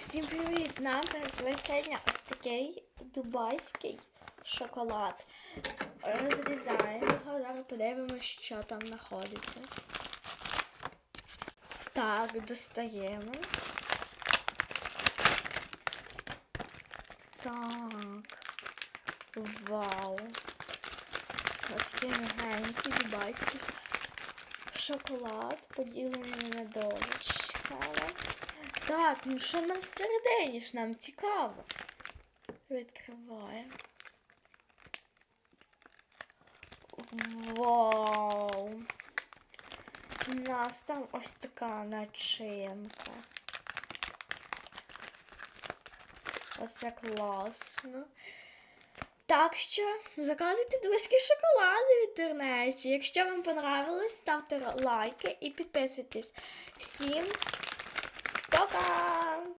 Всім привіт! Нам привезли сьогодні ось такий дубайський шоколад. Розрізаємо його, зараз подивимося, що там знаходиться. Так, достаємо. Так. Вау. Ось такий мягенький дубайський шоколад, поділений на долечками. Так, ну що нам всередині ж нам цікаво. Відкриваємо. Вау! У нас там ось така начинка. Оце класно. Так що заказуйте дубайські шоколади в інтернеті. Якщо вам понравилось, ставте лайки і підписуйтесь. Всім!